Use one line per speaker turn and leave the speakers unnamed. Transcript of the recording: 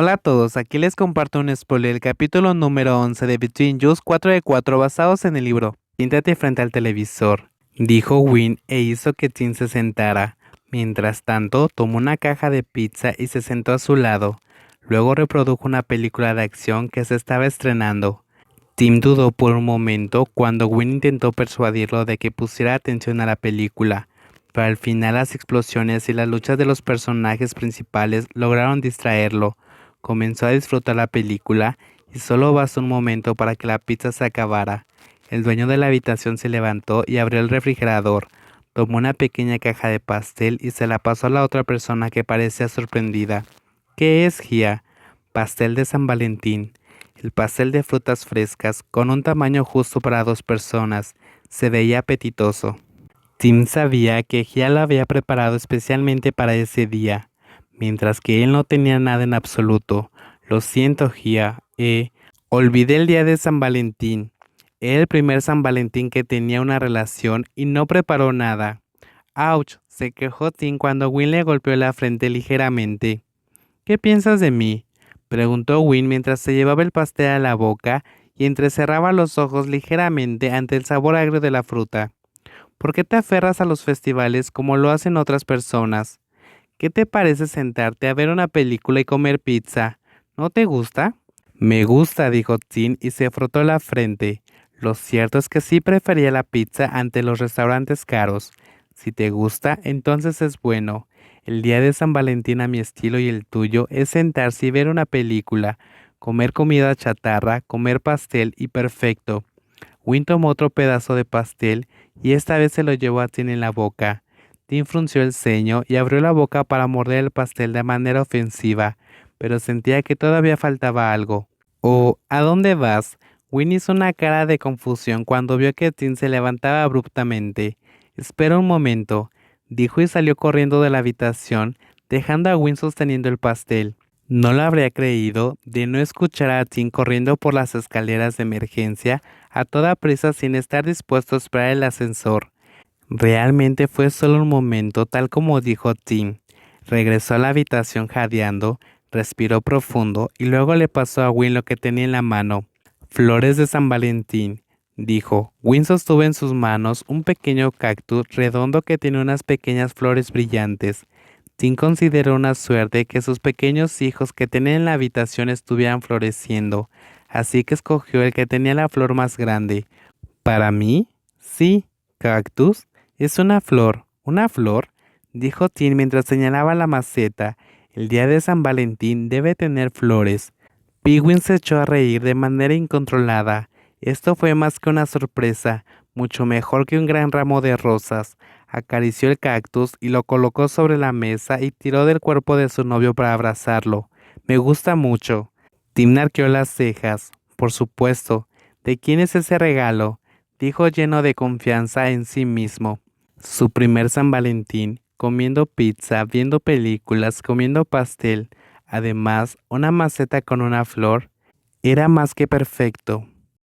Hola a todos, aquí les comparto un spoiler del capítulo número 11 de Between Just 4 de 4 basados en el libro Siéntate frente al televisor, dijo Win e hizo que Tim se sentara. Mientras tanto, tomó una caja de pizza y se sentó a su lado. Luego reprodujo una película de acción que se estaba estrenando. Tim dudó por un momento cuando Win intentó persuadirlo de que pusiera atención a la película, pero al final las explosiones y las luchas de los personajes principales lograron distraerlo. Comenzó a disfrutar la película y solo bastó un momento para que la pizza se acabara. El dueño de la habitación se levantó y abrió el refrigerador, tomó una pequeña caja de pastel y se la pasó a la otra persona que parecía sorprendida. ¿Qué es, Gia? Pastel de San Valentín. El pastel de frutas frescas, con un tamaño justo para dos personas, se veía apetitoso. Tim sabía que Gia lo había preparado especialmente para ese día, mientras que él no tenía nada en absoluto. Lo siento, Gia, eh, olvidé el día de San Valentín. Era el primer San Valentín que tenía una relación y no preparó nada. ¡Auch! se quejó Tim cuando Win le golpeó la frente ligeramente. ¿Qué piensas de mí? preguntó Win mientras se llevaba el pastel a la boca y entrecerraba los ojos ligeramente ante el sabor agrio de la fruta. ¿Por qué te aferras a los festivales como lo hacen otras personas? ¿Qué te parece sentarte a ver una película y comer pizza? ¿No te gusta? Me gusta, dijo Tim y se frotó la frente. Lo cierto es que sí prefería la pizza ante los restaurantes caros. Si te gusta, entonces es bueno. El día de San Valentín a mi estilo y el tuyo es sentarse y ver una película, comer comida chatarra, comer pastel y perfecto. Win tomó otro pedazo de pastel y esta vez se lo llevó a Tim en la boca. Tim frunció el ceño y abrió la boca para morder el pastel de manera ofensiva, pero sentía que todavía faltaba algo. Oh, ¿a dónde vas? Win hizo una cara de confusión cuando vio que Tim se levantaba abruptamente. Espera un momento dijo y salió corriendo de la habitación, dejando a Win sosteniendo el pastel. No lo habría creído de no escuchar a Tim corriendo por las escaleras de emergencia a toda prisa sin estar dispuesto a esperar el ascensor. Realmente fue solo un momento, tal como dijo Tim. Regresó a la habitación jadeando, respiró profundo y luego le pasó a Win lo que tenía en la mano. Flores de San Valentín dijo. Win sostuvo en sus manos un pequeño cactus redondo que tiene unas pequeñas flores brillantes. Tim consideró una suerte que sus pequeños hijos que tenían en la habitación estuvieran floreciendo, así que escogió el que tenía la flor más grande. ¿Para mí? Sí, cactus. Es una flor. ¿Una flor? dijo Tim mientras señalaba la maceta. El día de San Valentín debe tener flores. Pigwin se echó a reír de manera incontrolada. Esto fue más que una sorpresa, mucho mejor que un gran ramo de rosas. Acarició el cactus y lo colocó sobre la mesa y tiró del cuerpo de su novio para abrazarlo. Me gusta mucho. Tim arqueó las cejas. Por supuesto. ¿De quién es ese regalo? dijo lleno de confianza en sí mismo. Su primer San Valentín, comiendo pizza, viendo películas, comiendo pastel, además una maceta con una flor, era más que perfecto.